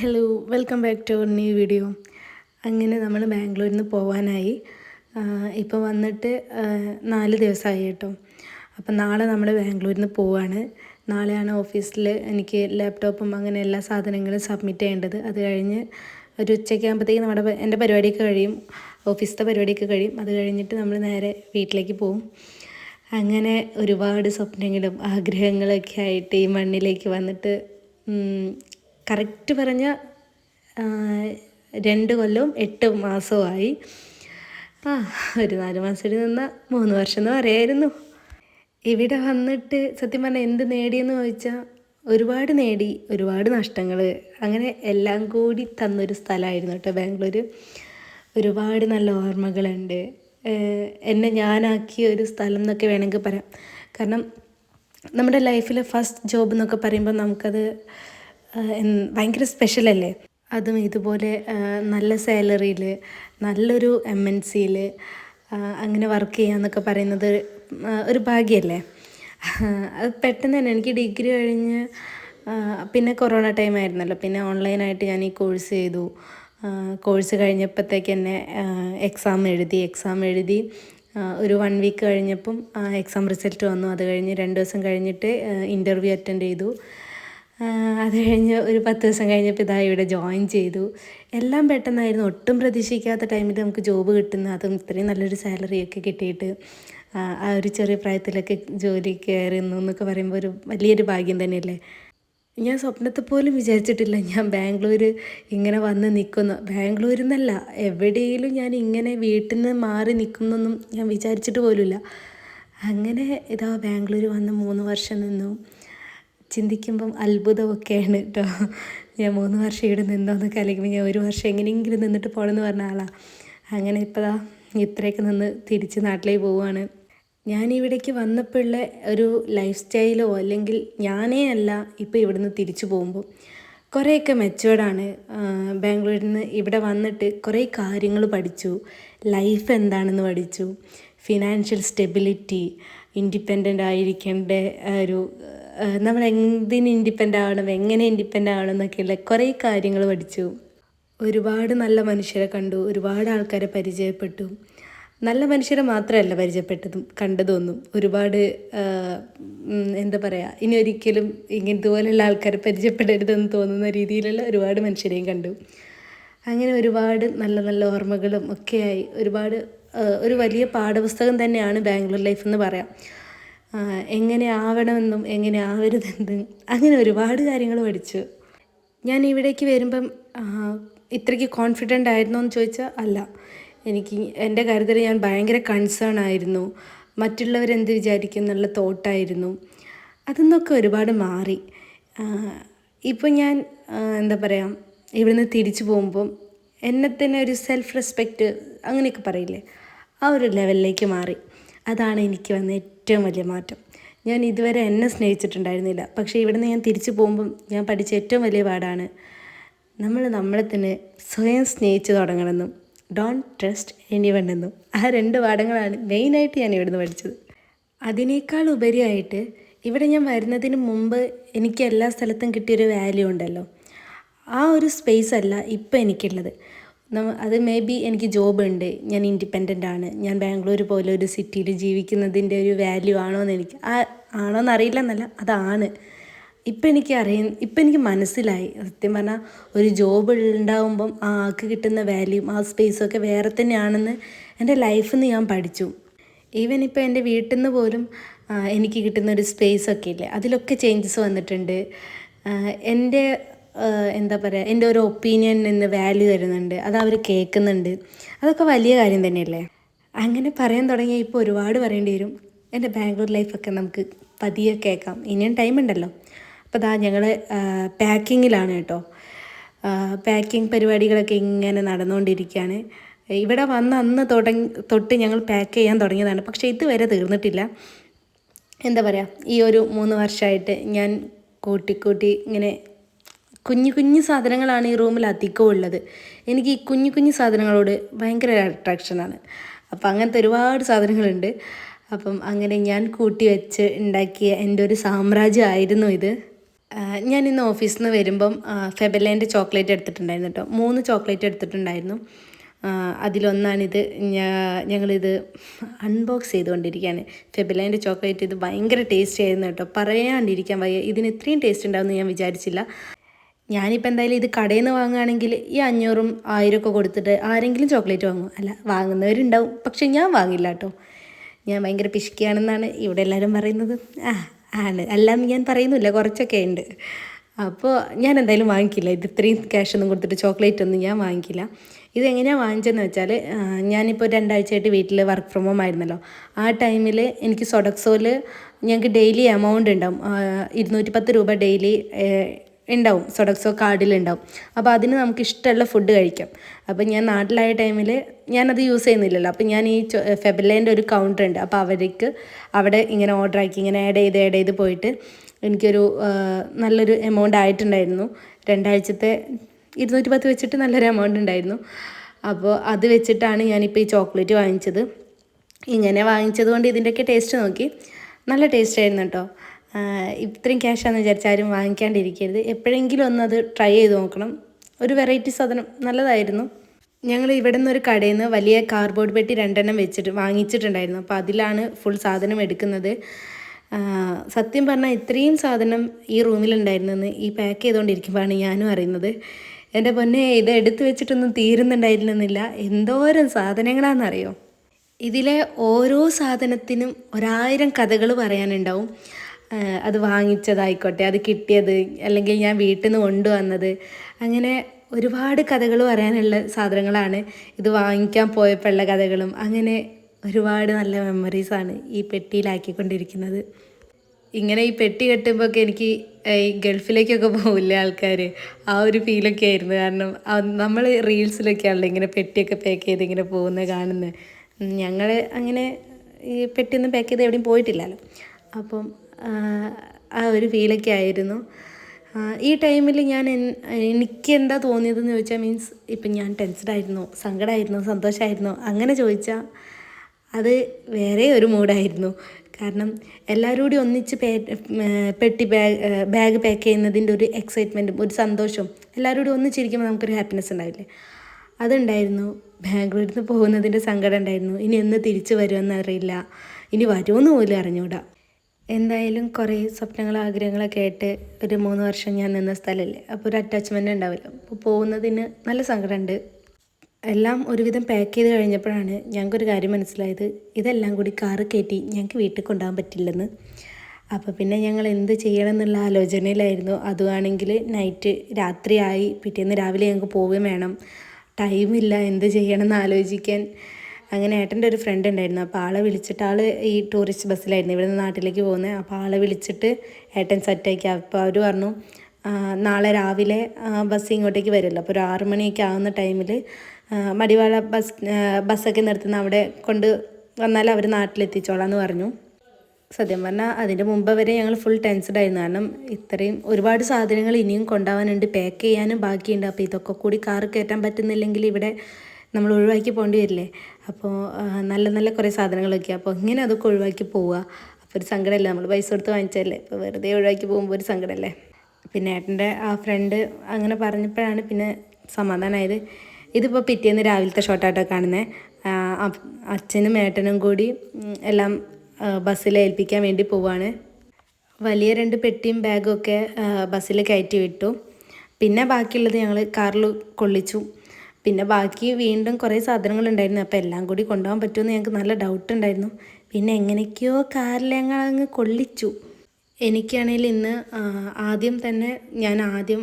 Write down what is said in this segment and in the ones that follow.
Hello welcome back to our new video അങ്ങനെ നമ്മൾ ബാംഗ്ലൂരിൽ നിന്ന് പോകാനായി ഇപ്പോൾ വന്നിട്ട് നാല് ദിവസമായി കേട്ടോ. അപ്പം നാളെ നമ്മൾ ബാംഗ്ലൂരിൽ നിന്ന് പോവാണ്. നാളെയാണ് ഓഫീസിൽ എനിക്ക് ലാപ്ടോപ്പും അങ്ങനെ എല്ലാ സാധനങ്ങളും സബ്മിറ്റ് ചെയ്യേണ്ടത്. അത് കഴിഞ്ഞ് ഒരു ഉച്ചയ്ക്ക് ആകുമ്പോഴത്തേക്ക് നമ്മുടെ എന്റെ പരിപാടിയൊക്കെ കഴിയും. ഓഫീസിലത്തെ പരിപാടിയൊക്കെ കഴിയും. അത് കഴിഞ്ഞിട്ട് നമ്മൾ നേരെ വീട്ടിലേക്ക് പോവും. അങ്ങനെ ഒരുപാട് സ്വപ്നങ്ങളും ആഗ്രഹങ്ങളൊക്കെ ആയിട്ട് ഈ മണ്ണിലേക്ക് വന്നിട്ട് കറക്റ്റ് പറഞ്ഞ രണ്ട് കൊല്ലവും എട്ട് മാസവുമായി. ആ ഒരു നാല് മാസം നിന്ന് മൂന്ന് വർഷം എന്ന് പറയായിരുന്നു. ഇവിടെ വന്നിട്ട് സത്യം പറഞ്ഞാൽ എന്ത് നേടിയെന്ന് ചോദിച്ചാൽ ഒരുപാട് നേടി ഒരുപാട് നഷ്ടങ്ങൾ അങ്ങനെ എല്ലാം കൂടി തന്നൊരു സ്ഥലമായിരുന്നു കേട്ടോ ബാംഗ്ലൂർ ഒരുപാട് നല്ല ഓർമ്മകളുണ്ട്. എന്നെ ഞാനാക്കിയ ഒരു സ്ഥലം എന്നൊക്കെ വേണമെങ്കിൽ പറയാം. കാരണം നമ്മുടെ ലൈഫിലെ ഫസ്റ്റ് ജോബ് എന്നൊക്കെ പറയുമ്പോൾ നമുക്കത് ഭയങ്കര സ്പെഷ്യലല്ലേ അതും ഇതുപോലെ നല്ല സാലറിയിൽ നല്ലൊരു എം എൻ സിയിൽ അങ്ങനെ വർക്ക് ചെയ്യാന്നൊക്കെ പറയുന്നത് ഒരു ഭാഗ്യമല്ലേ അത് പെട്ടെന്ന് തന്നെ എനിക്ക് ഡിഗ്രി കഴിഞ്ഞ് പിന്നെ കൊറോണ ടൈം ആയിരുന്നല്ലോ. പിന്നെ ഓൺലൈനായിട്ട് ഞാൻ ഈ കോഴ്സ് ചെയ്തു. കോഴ്സ് കഴിഞ്ഞപ്പോഴത്തേക്ക് തന്നെ എക്സാം എഴുതി എക്സാം എഴുതി ഒരു വൺ വീക്ക് കഴിഞ്ഞപ്പം എക്സാം റിസൾട്ട് വന്നു. അത് കഴിഞ്ഞ് രണ്ട് ദിവസം കഴിഞ്ഞിട്ട് ഇന്റർവ്യൂ അറ്റൻഡ് ചെയ്തു. അത് കഴിഞ്ഞ് ഒരു പത്ത് ദിവസം കഴിഞ്ഞപ്പോൾ ഇതാ ഇവിടെ ജോയിൻ ചെയ്തു. എല്ലാം പെട്ടെന്നായിരുന്നു. ഒട്ടും പ്രതീക്ഷിക്കാത്ത ടൈമിൽ നമുക്ക് ജോബ് കിട്ടുന്ന. അതും ഇത്രയും നല്ലൊരു സാലറി ഒക്കെ കിട്ടിയിട്ട് ആ, ആ ഒരു ചെറിയ പ്രായത്തിലൊക്കെ ജോലി കയറുന്നു എന്നൊക്കെ പറയുമ്പോൾ ഒരു വലിയൊരു ഭാഗ്യം തന്നെയല്ലേ? ഞാൻ സ്വപ്നത്തെ പോലും വിചാരിച്ചിട്ടില്ല. ഞാൻ ബാംഗ്ലൂർ ഇങ്ങനെ വന്ന് നിൽക്കുന്നു ബാംഗ്ലൂരിൽ നിന്നല്ല എവിടെയെങ്കിലും ഞാൻ ഇങ്ങനെ വീട്ടിൽ നിന്ന് മാറി നിൽക്കുന്നൊന്നും ഞാൻ വിചാരിച്ചിട്ട് പോലുമില്ല. അങ്ങനെ ഇതാ ബാംഗ്ലൂർ വന്ന് മൂന്ന് വർഷം നിന്നു. ചിന്തിക്കുമ്പം അത്ഭുതമൊക്കെയാണ് കേട്ടോ ഞാൻ മൂന്ന് വർഷം ഇവിടെ നിന്നോന്നൊക്കെ അല്ലെങ്കിൽ ഞാൻ ഒരു വർഷം എങ്ങനെയെങ്കിലും നിന്നിട്ട് പോകണമെന്ന് പറഞ്ഞ ആളാണ് അങ്ങനെ ഇപ്പോൾ ഇത്രയൊക്കെ നിന്ന് തിരിച്ച് നാട്ടിലേക്ക് പോവുകയാണ് ഞാൻ ഇവിടേക്ക് വന്നപ്പോഴുള്ള ഒരു ലൈഫ് സ്റ്റൈലോ അല്ലെങ്കിൽ ഞാനേ അല്ല ഇപ്പോൾ ഇവിടുന്ന് തിരിച്ചു പോകുമ്പോൾ കുറേയൊക്കെ മെച്ചുവേർഡാണ് ബാംഗ്ലൂരിൽ നിന്ന് ഇവിടെ വന്നിട്ട് കുറേ കാര്യങ്ങൾ പഠിച്ചു. ലൈഫ് എന്താണെന്ന് പഠിച്ചു. ഫിനാൻഷ്യൽ സ്റ്റെബിലിറ്റി ഇൻഡിപെൻഡന്റ് ആയിരിക്കേണ്ട ഒരു നമ്മൾ എന്തിന് ഇൻഡിപെൻഡ് ആവണം എങ്ങനെ ഇൻഡിപെൻഡ് ആവണം എന്നൊക്കെയുള്ള കുറേ കാര്യങ്ങൾ പഠിച്ചു. ഒരുപാട് നല്ല മനുഷ്യരെ കണ്ടു ഒരുപാട് ആൾക്കാരെ പരിചയപ്പെട്ടു. നല്ല മനുഷ്യരെ മാത്രമല്ല പരിചയപ്പെട്ടതും കണ്ടതൊന്നും. ഒരുപാട് എന്താ പറയുക ഇനി ഒരിക്കലും ഇതുപോലെയുള്ള ആൾക്കാരെ പരിചയപ്പെടരുതെന്ന് തോന്നുന്ന രീതിയിലുള്ള ഒരുപാട് മനുഷ്യരെയും കണ്ടു. അങ്ങനെ ഒരുപാട് നല്ല നല്ല ഓർമ്മകളും ഒക്കെയായി. ഒരുപാട് ഒരു വലിയ പാഠപുസ്തകം തന്നെയാണ് ബാംഗ്ലൂർ ലൈഫ് എന്ന് പറയാം. എങ്ങനെ ആവണമെന്നും എങ്ങനെ ആവരുതെന്നും അങ്ങനെ ഒരുപാട് കാര്യങ്ങൾ പഠിച്ചു. ഞാൻ ഇവിടേക്ക് വരുമ്പം ഇത്രയ്ക്ക് കോൺഫിഡന്റ് ആയിരുന്നോ എന്ന് ചോദിച്ചാൽ അല്ല. എനിക്ക് എന്റെ കാര്യത്തിൽ ഞാൻ ഭയങ്കര കൺസേൺ ആയിരുന്നു. മറ്റുള്ളവരെന്ത് വിചാരിക്കും എന്നുള്ള തോട്ടായിരുന്നു. അതൊന്നൊക്കെ ഒരുപാട് മാറി. ഇപ്പോൾ ഞാൻ എന്താ പറയുക ഇവിടുന്ന് തിരിച്ചു പോകുമ്പം എന്നെ തന്നെ ഒരു സെൽഫ് റെസ്പെക്റ്റ് അങ്ങനെയൊക്കെ പറയില്ലേ? ആ ഒരു ലെവലിലേക്ക് മാറി. അതാണ് എനിക്ക് വന്ന ഏറ്റവും വലിയ മാറ്റം. ഞാൻ ഇതുവരെ എന്നെ സ്നേഹിച്ചിട്ടുണ്ടായിരുന്നില്ല. പക്ഷേ ഇവിടുന്ന് ഞാൻ തിരിച്ചു പോകുമ്പം ഞാൻ പഠിച്ച ഏറ്റവും വലിയ പാടാണ് നമ്മൾ നമ്മളെ തന്നെ സ്വയം സ്നേഹിച്ച് തുടങ്ങണമെന്നും ഡോണ്ട് ട്രസ്റ്റ് എനിവൺ എന്നും. ആ രണ്ട് പാഠങ്ങളാണ് മെയിനായിട്ട് ഞാൻ ഇവിടുന്ന് പഠിച്ചത്. അതിനേക്കാൾ ഉപരിയായിട്ട് ഇവിടെ ഞാൻ വരുന്നതിന് മുമ്പ് എനിക്ക് എല്ലാ സ്ഥലത്തും കിട്ടിയൊരു വാല്യൂ ഉണ്ടല്ലോ. ആ ഒരു സ്പേസ് അല്ല ഇപ്പം എനിക്കുള്ളത്. അത് മേ ബി എനിക്ക് ജോബ് ഉണ്ട്. ഞാൻ ഇൻഡിപെൻഡന്റ് ആണ്. ഞാൻ ബാംഗ്ലൂർ പോലെ ഒരു സിറ്റിയിൽ ജീവിക്കുന്നതിന്റെ ഒരു വാല്യൂ ആണോ എന്ന് എനിക്ക് ആ ആണോ എന്നറിയില്ല എന്നല്ല അതാണ്. ഇപ്പം എനിക്ക് അറിയ ഇപ്പം എനിക്ക് മനസ്സിലായി. സത്യം പറഞ്ഞാൽ ഒരു ജോബ് ഉണ്ടാവുമ്പം ആ ആൾക്ക് കിട്ടുന്ന വാല്യൂ ആ സ്പേസും ഒക്കെ വേറെ തന്നെയാണെന്ന് എന്റെ ലൈഫിൽ നിന്ന് ഞാൻ പഠിച്ചു. ഈവൻ ഇപ്പോൾ എന്റെ വീട്ടിൽ നിന്ന് പോലും എനിക്ക് കിട്ടുന്ന ഒരു സ്പേസ് ഒക്കെ ഇല്ലേ അതിലൊക്കെ ചേഞ്ചസ് വന്നിട്ടുണ്ട്. എന്റെ എന്താ പറയുക എന്റെ ഒരു ഒപ്പീനിയൻ എന്ന് വാല്യൂ തരുന്നുണ്ട്. അത് അവർ കേൾക്കുന്നുണ്ട്. അതൊക്കെ വലിയ കാര്യം തന്നെയല്ലേ? അങ്ങനെ പറയാൻ തുടങ്ങിയാൽ ഇപ്പോൾ ഒരുപാട് പറയേണ്ടി വരും. എന്റെ ബാംഗ്ലൂർ ലൈഫൊക്കെ നമുക്ക് പതിയെ കേൾക്കാം. ഇനിയും ടൈം ഉണ്ടല്ലോ. അപ്പോൾ ദാ ഞങ്ങൾ പാക്കിങ്ങിലാണ് കേട്ടോ. പാക്കിംഗ് പരിപാടികളൊക്കെ ഇങ്ങനെ നടന്നുകൊണ്ടിരിക്കുകയാണ് ഇവിടെ വന്ന് അന്ന് തുടങ്ങി തൊട്ട് ഞങ്ങൾ പാക്ക് ചെയ്യാൻ തുടങ്ങിയതാണ്. പക്ഷേ ഇതുവരെ തീർന്നിട്ടില്ല. എന്താ പറയുക ഈ ഒരു മൂന്ന് വർഷമായിട്ട് ഞാൻ കൂട്ടിക്കൂട്ടി ഇങ്ങനെ കുഞ്ഞു കുഞ്ഞു സാധനങ്ങളാണ് ഈ റൂമിൽ അധികവും ഉള്ളത്. എനിക്ക് ഈ കുഞ്ഞു കുഞ്ഞു സാധനങ്ങളോട് ഭയങ്കര അട്രാക്ഷനാണ് അപ്പം അങ്ങനത്തെ ഒരുപാട് സാധനങ്ങളുണ്ട്. അപ്പം അങ്ങനെ ഞാൻ കൂട്ടി വെച്ച് ഉണ്ടാക്കിയ എന്റെ ഒരു സാമ്രാജ്യമായിരുന്നു ഇത്. ഞാൻ ഇന്ന് ഓഫീസിൽ നിന്ന് വരുമ്പം ഫെബലേന്റെ ചോക്ലേറ്റ് എടുത്തിട്ടുണ്ടായിരുന്നു കേട്ടോ. മൂന്ന് ചോക്ലേറ്റ് എടുത്തിട്ടുണ്ടായിരുന്നു. അതിലൊന്നാണിത് ഞങ്ങളിത് അൺബോക്സ് ചെയ്തുകൊണ്ടിരിക്കുകയാണ്. ഫെബലേന്റെ ചോക്ലേറ്റ് ഇത് ഭയങ്കര ടേസ്റ്റി ആയിരുന്നു കേട്ടോ. പറയാണ്ടിരിക്കാൻ വയ്യ. ഇതിന് ഇത്രയും ടേസ്റ്റ് ഉണ്ടാവുമെന്ന് ഞാൻ വിചാരിച്ചില്ല. ഞാനിപ്പോൾ എന്തായാലും ഇത് കടയിൽ നിന്ന് വാങ്ങുകയാണെങ്കിൽ ഈ അഞ്ഞൂറും ആയിരം ഒക്കെ കൊടുത്തിട്ട് ആരെങ്കിലും ചോക്ലേറ്റ് വാങ്ങും. അല്ല വാങ്ങുന്നവരുണ്ടാവും. പക്ഷെ ഞാൻ വാങ്ങില്ല കേട്ടോ. ഞാൻ ഭയങ്കര പിശുക്കിയാണെന്നാണ് ഇവിടെ എല്ലാവരും പറയുന്നത്. ആ ആണ്. അല്ലാന്ന് ഞാൻ പറയുന്നില്ല. കുറച്ചൊക്കെ ഉണ്ട്. അപ്പോൾ ഞാൻ എന്തായാലും വാങ്ങിക്കില്ല. ഇത് ഇത്രയും ക്യാഷ് ഒന്നും കൊടുത്തിട്ട് ചോക്ലേറ്റ് ഒന്നും ഞാൻ വാങ്ങിക്കില്ല. ഇത് എങ്ങനെയാണ് വാങ്ങിച്ചതെന്ന് വെച്ചാൽ ഞാനിപ്പോൾ രണ്ടാഴ്ചയായിട്ട് വീട്ടിൽ വർക്ക് ഫ്രം ഹോം ആയിരുന്നല്ലോ. ആ ടൈമിൽ എനിക്ക് സൊഡക്സോയിൽ ഞങ്ങൾക്ക് ഡെയിലി എമൗണ്ട് ഉണ്ടാവും. ഇരുന്നൂറ്റി പത്ത് രൂപ ഡെയിലി ഉണ്ടാവും. സൊഡക്സോ കാർഡിലുണ്ടാവും. അപ്പോൾ അതിന് നമുക്ക് ഇഷ്ടമുള്ള ഫുഡ് കഴിക്കാം. അപ്പോൾ ഞാൻ നാട്ടിലായ ടൈമിൽ ഞാനത് യൂസ് ചെയ്യുന്നില്ലല്ലോ. അപ്പോൾ ഞാൻ ഈ ഫെബലേന്റെ ഒരു കൗണ്ടർ ഉണ്ട്. അപ്പോൾ അവർക്ക് അവിടെ ഇങ്ങനെ ഓർഡർ ആക്കി ഇങ്ങനെ ആഡ് ചെയ്ത് ആഡ് ചെയ്ത് പോയിട്ട് എനിക്കൊരു നല്ലൊരു എമൗണ്ട് ആയിട്ടുണ്ടായിരുന്നു. രണ്ടാഴ്ചത്തെ ഇരുന്നൂറ്റി പത്ത് വെച്ചിട്ട് നല്ലൊരു എമൗണ്ട് ഉണ്ടായിരുന്നു. അപ്പോൾ അത് വെച്ചിട്ടാണ് ഞാനിപ്പോൾ ഈ ചോക്ലേറ്റ് വാങ്ങിച്ചത്. ഇങ്ങനെ വാങ്ങിച്ചത് കൊണ്ട് ഇതിന്റെയൊക്കെ ടേസ്റ്റ് നോക്കി. നല്ല ടേസ്റ്റ് ആയിരുന്നു കേട്ടോ ഇത്രയും ക്യാഷാന്ന് വിചാരിച്ചാൽ ആരും വാങ്ങിക്കാണ്ടിരിക്കരുത്. എപ്പോഴെങ്കിലും ഒന്ന് അത് ട്രൈ ചെയ്ത് നോക്കണം. ഒരു വെറൈറ്റി സാധനം നല്ലതായിരുന്നു. ഞങ്ങൾ ഇവിടെ നിന്ന് ഒരു കടയിൽ നിന്ന് വലിയ കാർഡ്ബോർഡ് പെട്ടി രണ്ടെണ്ണം വെച്ചിട്ട് വാങ്ങിച്ചിട്ടുണ്ടായിരുന്നു. അപ്പോൾ അതിലാണ് ഫുൾ സാധനം എടുക്കുന്നത്. സത്യം പറഞ്ഞാൽ ഇത്രയും സാധനം ഈ റൂമിലുണ്ടായിരുന്നെന്ന് ഈ പാക്ക് ചെയ്തുകൊണ്ടിരിക്കുമ്പോഴാണ് ഞാനും അറിയുന്നത്. എന്റെ പൊന്നെ ഇത് എടുത്തു വെച്ചിട്ടൊന്നും തീരുന്നുണ്ടായിരുന്നില്ല. എന്തോരം സാധനങ്ങളാണെന്നറിയോ ഇതിലെ ഓരോ സാധനത്തിനും ഒരായിരം കഥകൾ പറയാനുണ്ടാവും. അത് വാങ്ങിച്ചതായിക്കോട്ടെ അത് കിട്ടിയത് അല്ലെങ്കിൽ ഞാൻ വീട്ടിൽ നിന്ന് കൊണ്ടുവന്നത്. അങ്ങനെ ഒരുപാട് കഥകൾ പറയാനുള്ള സാധനങ്ങളാണ് ഇത് വാങ്ങിക്കാൻ പോയപ്പോഴുള്ള കഥകളും. അങ്ങനെ ഒരുപാട് നല്ല മെമ്മറീസാണ് ഈ പെട്ടിയിലാക്കിക്കൊണ്ടിരിക്കുന്നത്. ഇങ്ങനെ ഈ പെട്ടി കെട്ടുമ്പോൾ എനിക്ക് ഈ ഗൾഫിലേക്കൊക്കെ പോകില്ലേ ആൾക്കാർ ആ ഒരു ഫീലൊക്കെ ആയിരുന്നു. കാരണം നമ്മൾ റീൽസിലൊക്കെ റീൽസിലൊക്കെയാണല്ലോ ഇങ്ങനെ പെട്ടിയൊക്കെ പാക്ക് ചെയ്ത് ഇങ്ങനെ പോകുന്നത് കാണുന്നത് ഞങ്ങൾ അങ്ങനെ ഈ പെട്ടിയൊന്നും പാക്ക് ചെയ്ത് എവിടെയും പോയിട്ടില്ലല്ലോ. അപ്പം ആ, ഒരു ഫീലൊക്കെ ആയിരുന്നു. ഈ ടൈമിൽ ഞാൻ എനിക്ക് എന്താ തോന്നിയതെന്ന് ചോദിച്ചാൽ മീൻസ് ഇപ്പം ഞാൻ ടെൻസ്ഡായിരുന്നു സങ്കടമായിരുന്നു സന്തോഷമായിരുന്നു അങ്ങനെ ചോദിച്ചാൽ അത് വേറെ ഒരു മൂഡായിരുന്നു കാരണം എല്ലാവരും കൂടി ഒന്നിച്ച് പെട്ടി ബാഗ് ബാഗ് പാക്ക് ചെയ്യുന്നതിന്റെ ഒരു എക്സൈറ്റ്മെന്റും ഒരു സന്തോഷവും എല്ലാവരും കൂടി ഒന്നിച്ചിരിക്കുമ്പോൾ നമുക്കൊരു ഹാപ്പിനെസ് ഉണ്ടാവില്ലേ? അതുണ്ടായിരുന്നു. ബാംഗ്ലൂരിൽ നിന്ന് പോകുന്നതിന്റെ സങ്കടം ഉണ്ടായിരുന്നു. ഇനി എന്ന് തിരിച്ചു വരുമെന്ന് അറിയില്ല. ഇനി വരുമെന്ന് പോലും അറിഞ്ഞൂടാ. എന്തായാലും കുറേ സ്വപ്നങ്ങൾ ആഗ്രഹങ്ങളൊക്കെ ആയിട്ട് ഒരു മൂന്ന് വർഷം ഞാൻ നിന്ന സ്ഥലമല്ലേ അപ്പോൾ ഒരു അറ്റാച്ച്മെന്റ് ഉണ്ടാവില്ല. അപ്പോൾ പോകുന്നതിന് നല്ല സങ്കടമുണ്ട്. എല്ലാം ഒരുവിധം പാക്ക് ചെയ്ത് കഴിഞ്ഞപ്പോഴാണ് ഞങ്ങൾക്കൊരു കാര്യം മനസ്സിലായത്. ഇതെല്ലാം കൂടി കാറ് കയറ്റി ഞങ്ങൾക്ക് വീട്ടിൽ കൊണ്ടുപോകാൻ പറ്റില്ലെന്ന്. അപ്പോൾ പിന്നെ ഞങ്ങൾ എന്ത് ചെയ്യണം എന്നുള്ള ആലോചനയിലായിരുന്നു. അതുവാണെങ്കിൽ നൈറ്റ് രാത്രിയായി. പിറ്റേന്ന് രാവിലെ ഞങ്ങൾക്ക് പോവുകയും വേണം. ടൈമില്ല എന്ത് ചെയ്യണം എന്ന് ആലോചിക്കാൻ. അങ്ങനെ ഏട്ടന്റെ ഒരു ഫ്രണ്ട് ഉണ്ടായിരുന്നു. അപ്പോൾ ആളെ വിളിച്ചിട്ട് ആൾ ഈ ടൂറിസ്റ്റ് ബസ്സിലായിരുന്നു ഇവിടെ നിന്ന് നാട്ടിലേക്ക് പോകുന്നത് അപ്പോൾ ആളെ വിളിച്ചിട്ട് ഏട്ടൻ സെറ്റാക്കി അപ്പോൾ അവർ പറഞ്ഞു നാളെ രാവിലെ ബസ് ഇങ്ങോട്ടേക്ക് വരുമല്ലോ അപ്പോൾ ഒരു ആറു മണിയൊക്കെ ആവുന്ന ടൈമിൽ മടിവാള ബസ് ബസ്സൊക്കെ നിർത്തുന്ന അവിടെ കൊണ്ട് വന്നാൽ അവർ നാട്ടിലെത്തിച്ചോളാം എന്ന് പറഞ്ഞു. സത്യം പറഞ്ഞാൽ അതിന്റെ മുമ്പ് വരെ ഞങ്ങൾ ഫുൾ ടെൻസ്ഡ് ആയിരുന്നു. കാരണം ഇത്രയും ഒരുപാട് സാധനങ്ങൾ ഇനിയും കൊണ്ടുപോകാനുണ്ട്. പാക്ക് ചെയ്യാനും ബാക്കിയുണ്ട്. അപ്പോൾ ഇതൊക്കെ കൂടി കാറ് കയറ്റാൻ പറ്റുന്നില്ലെങ്കിൽ ഇവിടെ നമ്മൾ ഒഴിവാക്കി പോകേണ്ടി വരില്ലേ? അപ്പോൾ നല്ല നല്ല കുറേ സാധനങ്ങളൊക്കെ. അപ്പോൾ ഇങ്ങനെ അതൊക്കെ ഒഴിവാക്കി പോവുക. അപ്പോൾ ഒരു സങ്കടമല്ലേ? നമ്മൾ പൈസ കൊടുത്ത് വാങ്ങിച്ചതല്ലേ? അപ്പോൾ വെറുതെ ഒഴിവാക്കി പോകുമ്പോൾ ഒരു സങ്കടമല്ലേ? പിന്നെ ഏട്ടന്റെ ആ ഫ്രണ്ട് അങ്ങനെ പറഞ്ഞപ്പോഴാണ് പിന്നെ സമാധാനമായത്. ഇതിപ്പോൾ പിറ്റേന്ന് രാവിലത്തെ ഷോട്ടായിട്ടോ കാണുന്നത് അച്ഛനും ഏട്ടനും കൂടി എല്ലാം ബസ്സിൽ ഏൽപ്പിക്കാൻ വേണ്ടി പോവാണ്. വലിയ രണ്ട് പെട്ടിയും ബാഗും ഒക്കെ ബസ്സിൽ കയറ്റി വിട്ടു. പിന്നെ ബാക്കിയുള്ളത് ഞങ്ങൾ കാറിൽ കൊള്ളിച്ചു. പിന്നെ ബാക്കി വീണ്ടും കുറേ സാധനങ്ങളുണ്ടായിരുന്നു. അപ്പോൾ എല്ലാം കൂടി കൊണ്ടുപോകാൻ പറ്റുമെന്ന് ഞങ്ങൾക്ക് നല്ല ഡൗട്ട് ഉണ്ടായിരുന്നു. പിന്നെ എങ്ങനെയൊക്കെയോ കാറിൽ ഞങ്ങൾ അങ്ങ് കൊള്ളിച്ചു. എനിക്കാണെങ്കിൽ ഇന്ന് ആദ്യം തന്നെ ഞാൻ ആദ്യം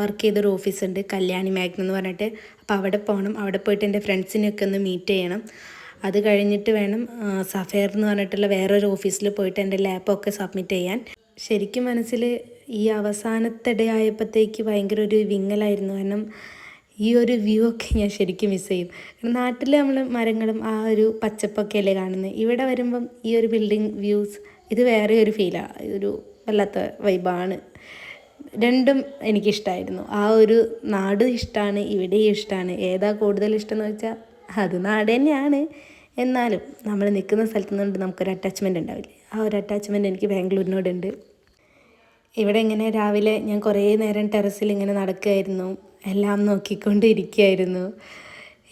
വർക്ക് ചെയ്തൊരു ഓഫീസുണ്ട് കല്യാണി മാഗ്നം എന്ന് പറഞ്ഞിട്ട്. അപ്പോൾ അവിടെ പോകണം. അവിടെ പോയിട്ട് എന്റെ ഫ്രണ്ട്സിനെയൊക്കെ ഒന്ന് മീറ്റ് ചെയ്യണം. അത് കഴിഞ്ഞിട്ട് വേണം സഫയർ എന്ന് പറഞ്ഞിട്ടുള്ള വേറൊരു ഓഫീസിൽ പോയിട്ട് എന്റെ ലാപ്പൊക്കെ സബ്മിറ്റ് ചെയ്യാൻ. ശരിക്കും മനസ്സിൽ ഈ അവസാനത്തിടെ ആയപ്പോഴത്തേക്ക് ഭയങ്കര ഒരു വിങ്ങലായിരുന്നു. കാരണം ഈ ഒരു വ്യൂ ഒക്കെ ഞാൻ ശരിക്കും മിസ് ചെയ്യും. നാട്ടിൽ നമ്മൾ മരങ്ങളും ആ ഒരു പച്ചപ്പൊക്കെ അല്ലേ കാണുന്നത് ഇവിടെ വരുമ്പം ഈ ഒരു ബിൽഡിംഗ് വ്യൂസ് ഇത് വേറെ ഒരു ഫീലാണ് ഒരു വല്ലാത്ത വൈബാണ് രണ്ടും എനിക്കിഷ്ടമായിരുന്നു ആ ഒരു നാട് ഇഷ്ടമാണ് ഇവിടെയും ഇഷ്ടമാണ് ഏതാ കൂടുതൽ ഇഷ്ടം എന്ന് വെച്ചാൽ അത് നാട് തന്നെയാണ്. എന്നാലും നമ്മൾ നിൽക്കുന്ന സ്ഥലത്ത് നിന്നുകൊണ്ട് നമുക്കൊരു അറ്റാച്ച്മെന്റ് ഉണ്ടാവില്ലേ? ആ ഒരു അറ്റാച്ച്മെന്റ് എനിക്ക് ബാംഗ്ലൂരിനോടുണ്ട്. ഇവിടെ ഇങ്ങനെ രാവിലെ ഞാൻ കുറേ നേരം ടെറസിൽ ഇങ്ങനെ നടക്കുമായിരുന്നു എല്ലാം നോക്കിക്കൊണ്ടിരിക്കുകയായിരുന്നു.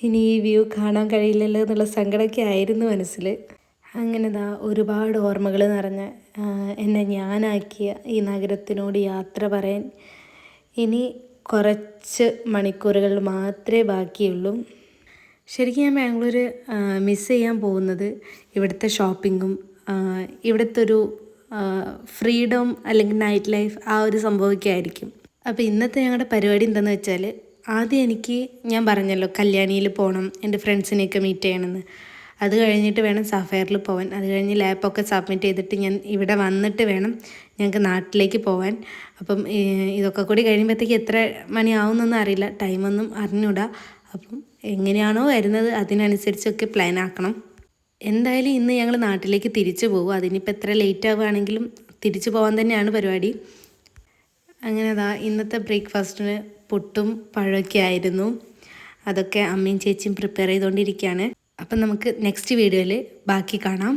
ഇനി ഈ വ്യൂ കാണാൻ കഴിയില്ലല്ലോ എന്നുള്ള സങ്കടമൊക്കെ ആയിരുന്നു മനസ്സിൽ. അങ്ങനെ ദാ ഒരുപാട് ഓർമ്മകൾ നിറഞ്ഞ എന്നെ ഞാനാക്കിയ ഈ നഗരത്തിനോട് യാത്ര പറയാൻ ഇനി കുറച്ച് മണിക്കൂറുകൾ മാത്രമേ ബാക്കിയുള്ളൂ. ശരിക്കും ഞാൻ ബാംഗ്ലൂർ മിസ് ചെയ്യാൻ പോകുന്നത് ഇവിടുത്തെ ഷോപ്പിങ്ങും ഇവിടുത്തെ ഒരു ഫ്രീഡം അല്ലെങ്കിൽ നൈറ്റ് ലൈഫ് ആ ഒരു സംഭവമൊക്കെ ആയിരിക്കും. അപ്പോൾ ഇന്നത്തെ ഞങ്ങളുടെ പരിപാടി എന്താണെന്ന് വെച്ചാൽ ആദ്യം എനിക്ക് ഞാൻ പറഞ്ഞല്ലോ കല്യാണിയിൽ പോകണം എന്റെ ഫ്രണ്ട്സിനെയൊക്കെ മീറ്റ് ചെയ്യണമെന്ന് അത് കഴിഞ്ഞിട്ട് വേണം സഫയറിൽ പോകാൻ അത് കഴിഞ്ഞ് ലാപ്പൊക്കെ സബ്മിറ്റ് ചെയ്തിട്ട് ഞാൻ ഇവിടെ വന്നിട്ട് വേണം ഞങ്ങൾക്ക് നാട്ടിലേക്ക് പോവാൻ. അപ്പം ഇതൊക്കെ കൂടി കഴിയുമ്പോഴത്തേക്ക് എത്ര മണിയാവുമെന്നൊന്നും അറിയില്ല. ടൈമൊന്നും അറിഞ്ഞൂടാ. അപ്പം എങ്ങനെയാണോ വരുന്നത് അതിനനുസരിച്ചൊക്കെ പ്ലാൻ ആക്കണം. എന്തായാലും ഇന്ന് ഞങ്ങൾ നാട്ടിലേക്ക് തിരിച്ചു പോകും അതിനിപ്പോൾ എത്ര ലേറ്റ് ആവുകയാണെങ്കിലും തിരിച്ചു പോകാൻ തന്നെയാണ് പരിപാടി. അങ്ങനെ അതാ ഇന്നത്തെ ബ്രേക്ക്ഫാസ്റ്റിന് പുട്ടും പഴമൊക്കെ ആയിരുന്നു. അതൊക്കെ അമ്മയും ചേച്ചിയും പ്രിപ്പയർ ചെയ്തുകൊണ്ടിരിക്കുകയാണ് അപ്പം നമുക്ക് നെക്സ്റ്റ് വീഡിയോയിൽ ബാക്കി കാണാം.